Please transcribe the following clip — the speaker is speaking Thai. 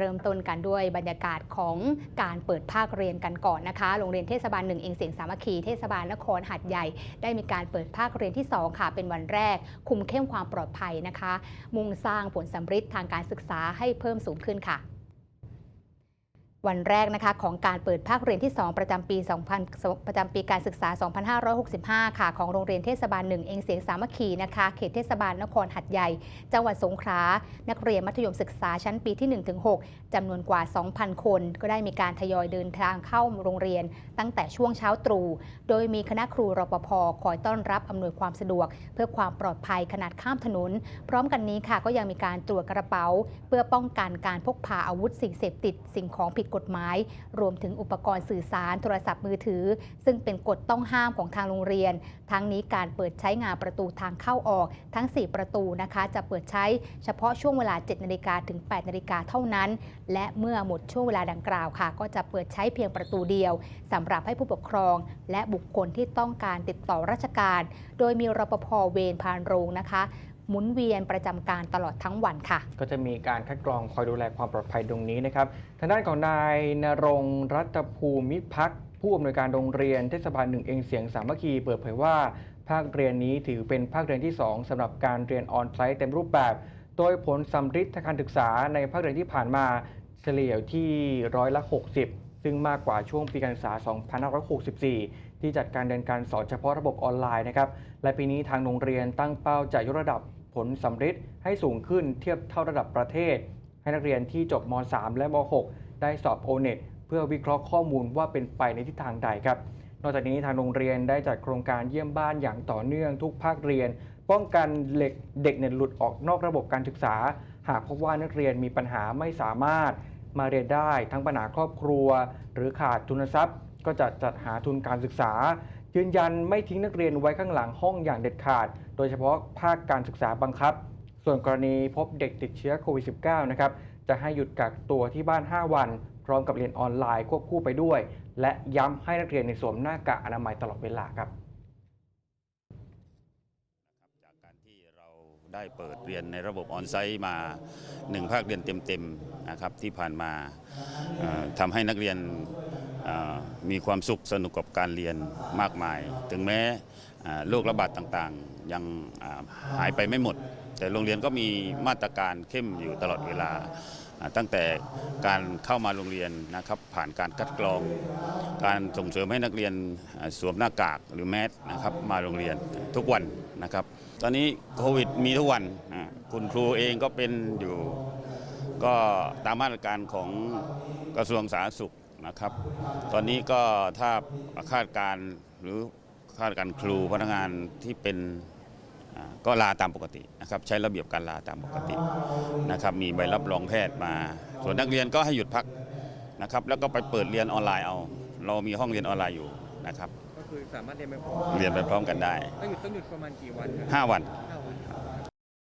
เริ่มต้นกันด้วยบรรยากาศของการเปิดภาคเรียนกันก่อนนะคะ โรงเรียนเทศบาลหนึ่งเองเสียงสามัคคีเทศบาลนครหัดใหญ่ ได้มีการเปิดภาคเรียนที่ 2 ค่ะ เป็นวันแรก คุมเข้มความปลอดภัยนะคะ มุ่งสร้างผลสัมฤทธิ์ทางการศึกษาให้เพิ่มสูงขึ้นค่ะ วันแรกนะคะของการเปิดภาคเรียนที่ 2 ประจำปี 2000 ประจำปีการศึกษา 2565 ค่ะ ของโรงเรียนเทศบาลหนึ่งเองเสียงสามัคคีนะคะ เขตเทศบาลนครหัดใหญ่ จังหวัดสงขลา นักเรียนมัธยมศึกษาชั้นปีที่ 1-6 จำนวนกว่า 2,000 คน ก็ได้มีการทยอยเดินทางเข้าโรงเรียน ตั้งแต่ช่วงเช้าตรู่ โดยมีคณะครูรปภคอยต้อนรับอำนวยความสะดวก เพื่อความปลอดภัยขนาดข้ามถนน พร้อมกันนี้ค่ะก็ยังมีการตรวจกระเป๋า เพื่อป้องกันการพกพาอาวุธสิ่งเสพติดสิ่งของผิดกฎหมาย รวมถึงอุปกรณ์สื่อสารโทรศัพท์มือถือ ซึ่งเป็นกฎต้องห้ามของทางโรงเรียน ทั้งนี้การเปิดใช้งานประตูทางเข้าออก ทั้ง 4 ประตูนะคะ จะเปิดใช้เฉพาะช่วงเวลา 7 นาฬิกาถึง 8 นาฬิกาเท่านั้น และเมื่อหมดช่วงเวลาดังกล่าวค่ะ ก็จะเปิดใช้เพียงประตูเดียวสำหรับให้ผู้ปกครอง และบุคคลที่ต้องการติดต่อราชการ โดยมีรปภเวรพานโรงนะคะ หมุนเวียนประจำการตลอดทั้งวันค่ะ ก็จะมีการคัดกรองคอยดูแลความปลอดภัยตรงนี้นะครับ ทางด้านของนายนรงรัตภูมิพักผู้อำนวยการโรงเรียนเทศบาลหนึ่งเองเสียงสามัคคีเปิดเผยว่า ภาคเรียนนี้ถือเป็นภาคเรียนที่ 2สำหรับการเรียนออนไลน์เต็มรูปแบบ โดยผลสำฤทธิ์ทางการศึกษาในภาคเรียนที่ผ่านมาเฉลี่ยอยู่ที่ร้อยละ 60 ซึ่งมากกว่าช่วงปีการศึกษา 2564 ที่จัดการเรียนการสอนเฉพาะระบบออนไลน์นะครับ และปีนี้ทางโรงเรียนตั้งเป้าจะยกระดับผลสำฤทธิ์ให้สูงขึ้นเทียบเท่าระดับประเทศ ให้นักเรียนที่จบม .3 และม .6 ได้สอบ o n e t เพื่อวิเคราะห์ข้อมูลว่าเป็นไปในทิศทางใดครับ นอกจากนี้ทางโรงเรียนได้จัดโครงการเยี่ยมบ้านอย่างต่อเนื่องทุกภาคเรียน ป้องกันเด็กเด็กเนี่ยหลุดออกนอกระบบการศึกษา หากพบว่านักเรียนมีปัญหาไม่สามารถมาเรียนได้ทั้งปัญหาครอบครัว หรือขาดทุนทรัพย์ ก็จะจัดหาทุนการศึกษา ยืนยันไม่ทิ้งนักเรียนไว้ข้างหลังห้องอย่างเด็ดขาด โดยเฉพาะภาคการศึกษาบังคับ ส่วนกรณีพบเด็กติดเชื้อโควิด -19 นะครับจะให้หยุดกักตัวที่บ้าน 5 วัน พร้อมกับเรียนออนไลน์ควบคู่ไปด้วย และย้ำให้นักเรียนในสวมหน้ากากอนามัยตลอดเวลาครับจากการที่เราได้เปิดเรียนในระบบออนไซต์มาหนึ่งภาคเรียนเต็มๆนะครับที่ผ่านมาทำให้นักเรียน มีความสุขสนุกกับการเรียนมากมาย ถึงแม้โรคระบาดต่างๆ ยังหายไปไม่หมด แต่โรงเรียนก็มีมาตรการเข้มอยู่ตลอดเวลา ตั้งแต่การเข้ามาโรงเรียนนะครับผ่านการคัดกรอง การส่งเสริมให้นักเรียนสวมหน้ากากหรือแมสนะครับมาโรงเรียนทุกวันนะครับ ตอนนี้โควิดมีทุกวันคุณครูเองก็เป็นอยู่ก็ตามมาตรการของกระทรวงสาธารณสุข นะครับ ตอนนี้ก็ถ้าคาดการณ์หรือคาดการณ์ครูพนักงานที่เป็นอ่าก็ลาตามปกตินะครับใช้ระเบียบการลาตามปกตินะครับมีใบรับรองแพทย์มา ส่วนนักเรียนก็ให้หยุดพักนะครับแล้วก็ไปเปิดเรียนออนไลน์เอา เรามีห้องเรียนออนไลน์อยู่นะครับก็คือสามารถเรียนไปพร้อมเรียนไปพร้อมกันได้ต้องหยุดต้องหยุดประมาณกี่วันครับ5วันห้าวัน